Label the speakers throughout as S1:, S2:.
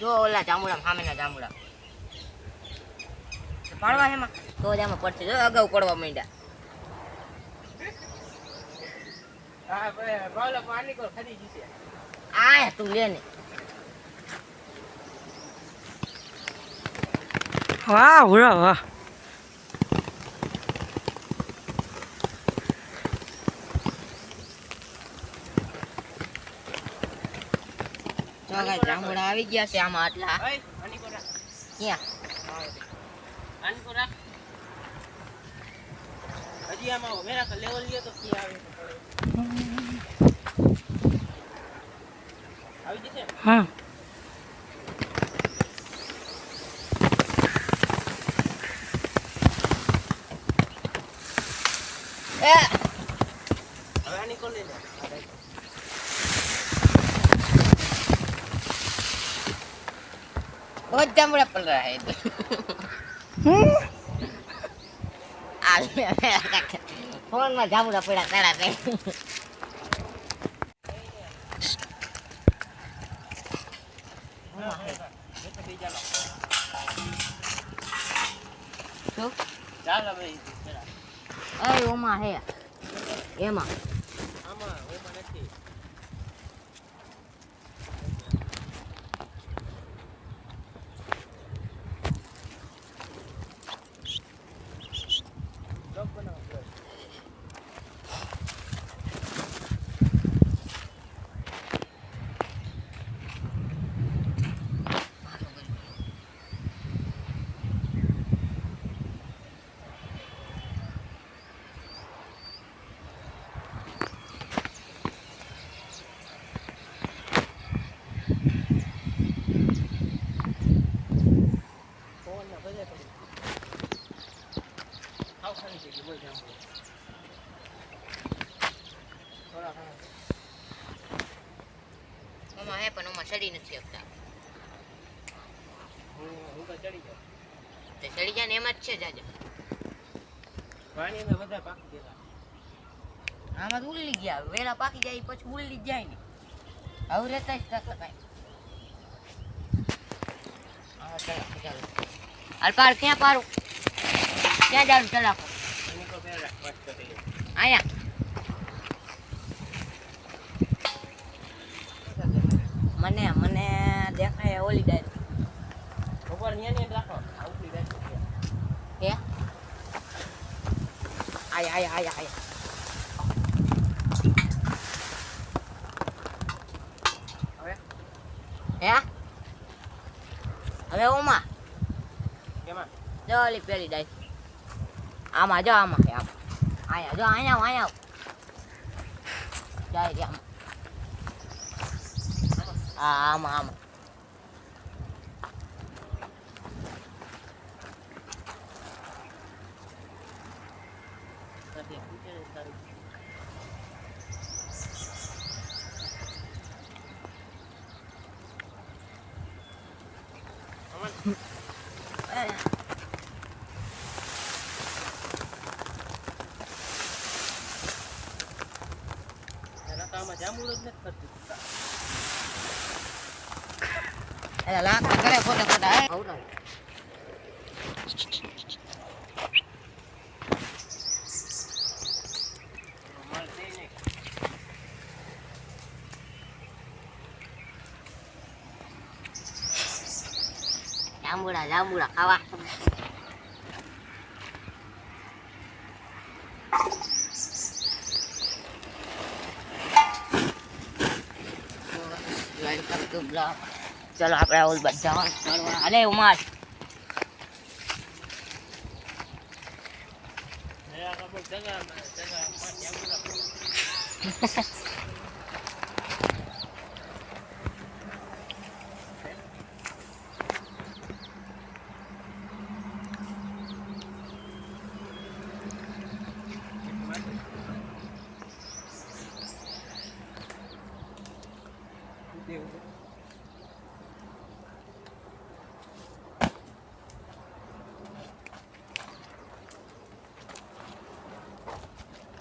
S1: જો ઓલા જાંબુડા સામેના જાંબુડા. પાડવા એમાં તો જ આમાં પડશે. જો અગાઉ પડવા માંડ્યા. આ તું લે ને.
S2: વાહ ભૂરા વાહ.
S1: કાંઈ જાંબુડા આવી ગયા છે આમાં આટલા. ક્યાં?
S3: હજી આમાં મેરા લેવલ લ્યો તો કી આવે? આવી જશે
S2: હા
S1: એ
S3: હવે આની કો લઈ લે આ રાખ.
S1: बहुत जामुड़ा पड़ रहा है आ फोन में जामुड़ा पड़ा कड़ा पे
S3: એ તો બીજા લો
S1: શું
S3: ચાલ હવે પેલા
S1: અરે ઓમાં હે એમાં
S3: ઓમાં
S1: હે પણ ઓમાં ચડી નથી શકતા.
S3: હું હું તો ચડી જાઉં.
S1: તે સડી જાય ને એમ જ છે જાજા.
S3: પાણી બધા પાકી ગયેલા.
S1: આમાં તો ઉલ્લી ગયા વેલા પાકી જાય પછી ઉલ્લી જાય ને. હવે રહેતા જ તક કાંઈ. હા ચાલો ચાલો. હાલ પાર ક્યાં પારું? ક્યાં જાડું ચલાકો. અહીંયા. ઓલી ડાયર
S3: ઉપર ન્યા જ રાખો. આ ઉપરી રાખો.
S1: હે? આયા આયા આયા આયા.
S3: હવે?
S1: હે? હવે ઓમાં?
S3: કેમાં?
S1: જો ઓલી પેલી ડાય આમાં જો આમાં. હે આમાં. આયા જો અહીંયા આવ, જાય આમાં. આમાં આમાં
S3: નથી. પૂછે છે તારું. અમન,
S1: એ,
S3: એના તો આમાં જાંબુડો જ નથી કરતું.
S1: એટલે લાકડા ટુ બ્લોક ચલો આપણે ઓલ બધા અલે ઉમાર
S3: હવે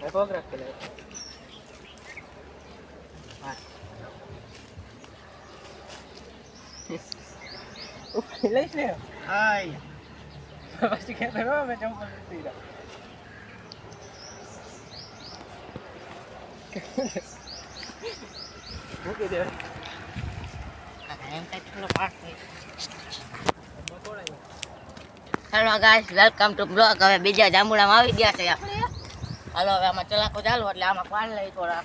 S3: પેલા એ પગ રાખ પેલા હા ઉઠી લઈશ ને
S1: હાય
S3: પછી ખેતર હો મેં ચંપલ લીધી રા. મૂકી દે
S1: એમ કઈ થોડો પાસ થઈ
S3: બકોડા
S1: hello guys welcome to blog હવે બીજા જાંબુડામાં આવી ગયા છે. આપણે હાલો હવે આમાં ચલાકો ચાલુ એટલે આમાં પાણી લઈ થોડા.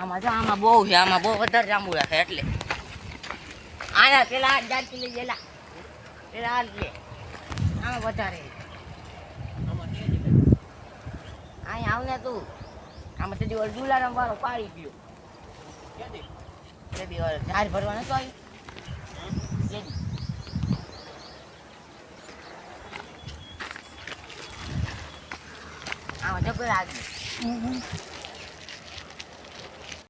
S1: આમાં જો આમાં બહુ છે આમાં બહુ વધારે જાંબુ રાખે એટલે. આના પેલા આઠ જાતી લઈ ગયેલા. પેલા આઠ લે. આમાં વધારે. અહીંયા આવને તું. આમાં તે દિવસ જુલારામ વાળો પાડી ગયો.
S3: ક્યાંથી?
S1: તે દિવસ ઝાડ ભરવા નતો આવ્યું. લે દી. આમાં જબર આગળ